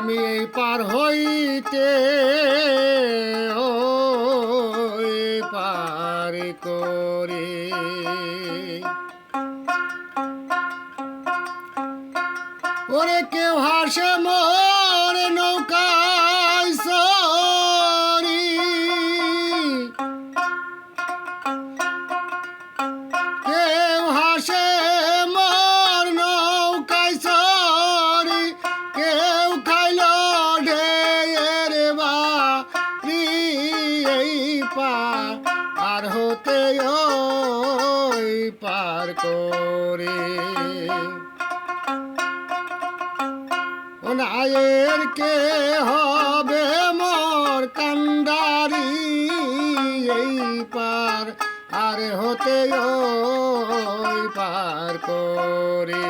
আমি এই পার হইতে ও পার করে। ওরে কেউ হাসে মোর করে। নায়ের কে হবে মোর কান্ডারি এই পার, আর হতে ওই পার করে।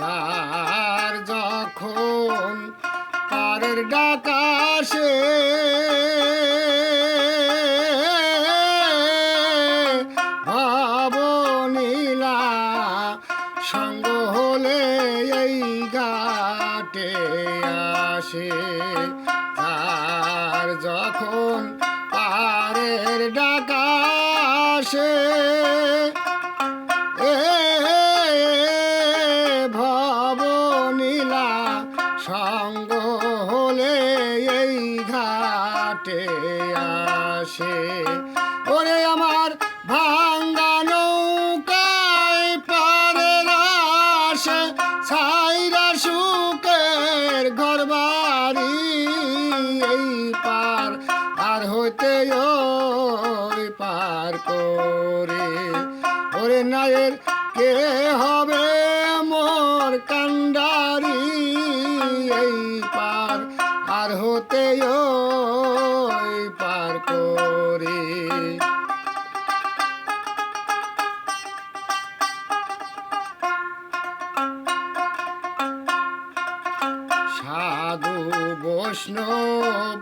যার যখন পারের ডাকাশে ঘাটে আসে। তার যখন পারের ডাকাশে এ ভবনীলা সঙ্গ হলে এই ঘাটে পার করে। ওরে নায়ের, কে হবে মোর কান্ডারি এই পার আর হতে পার করে। সাধু বৈষ্ণব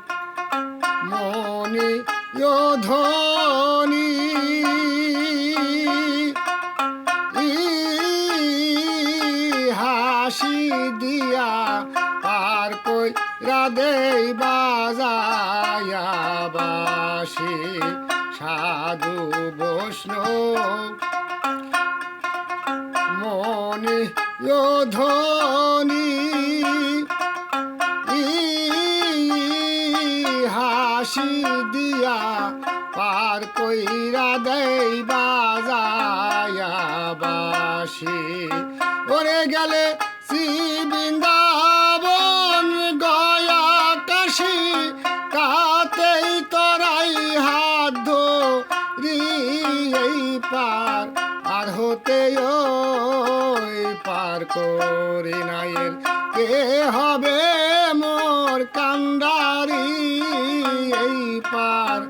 মনি যোধনী হাসি দিয়া পার কই রাধেই বাজায়া বাসি সাধু বৈষ্ণব। মনি যোধনী হাসি দিয়া পার কইরা দেই বাজায়া বাসি ওরে গেলে শ্রী বৃন্দাবন গয়া কাশি কাতেই তরাই হাত ধরি এই পার আর হতে পার করি নায়ের কে হবে মোর কান্ডারি? পার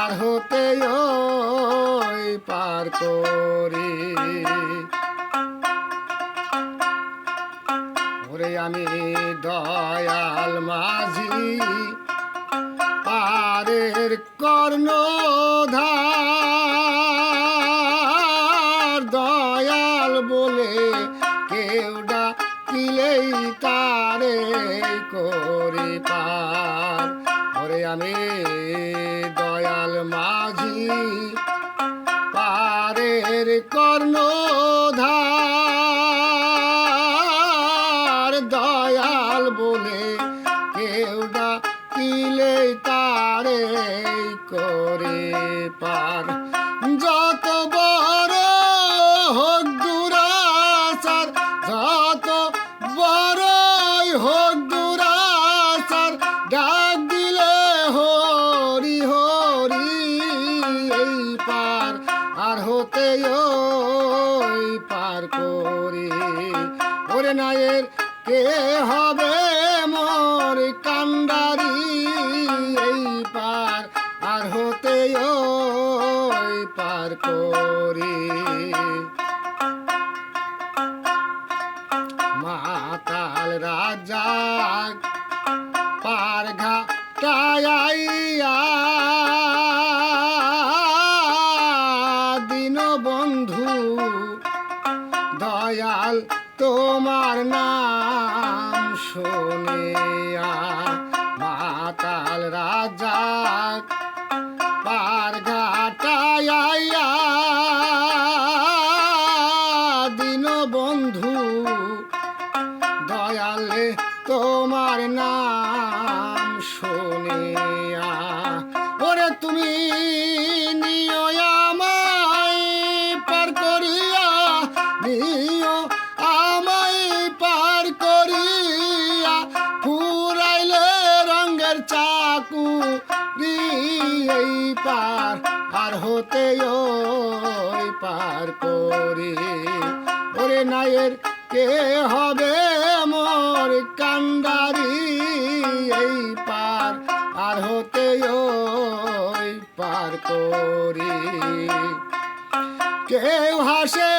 আর হতে ওই পার করি। ওরে আমি দয়াল মাঝি, পারের কর্ণধার। দয়াল বলে কেউ ডাকিলেই তারে করি পার। ওরে আমি আর হতে ওই পার করে। ওরে নায়ের কে হবে মোর কান্ডারি এই পার? আর হতে ওই পার করে। মাতাল রাজা পার ঘাটাইয়া দিন দয়াল তোমার নাম শুনিয়া মাতাল রাজা। পার ঘাটাইয়া দিন বন্ধু। দয়ালে তোমার নাম শুনিয়া ওরে তুমি আমায় পার করিয়া পার আর হতে ওই পার করি। ওরে নায়ের কে হবে মোর কান্দারি এই পার আর হতে ওই পার করি। কেউ হাসে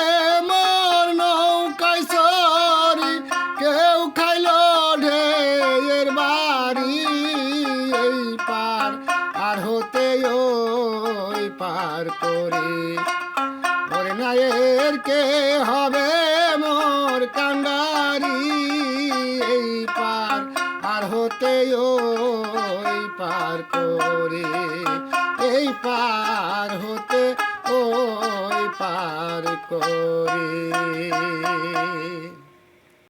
মোর নৌকায় সরি, কেউ খাইল ঢের বাড়ি। এই পার পার করি। ওরে নায়ের কে হবে মোর কান্ডারি এই পার আর হতে ওই পার করি। এই পার হতে ওই পার করি।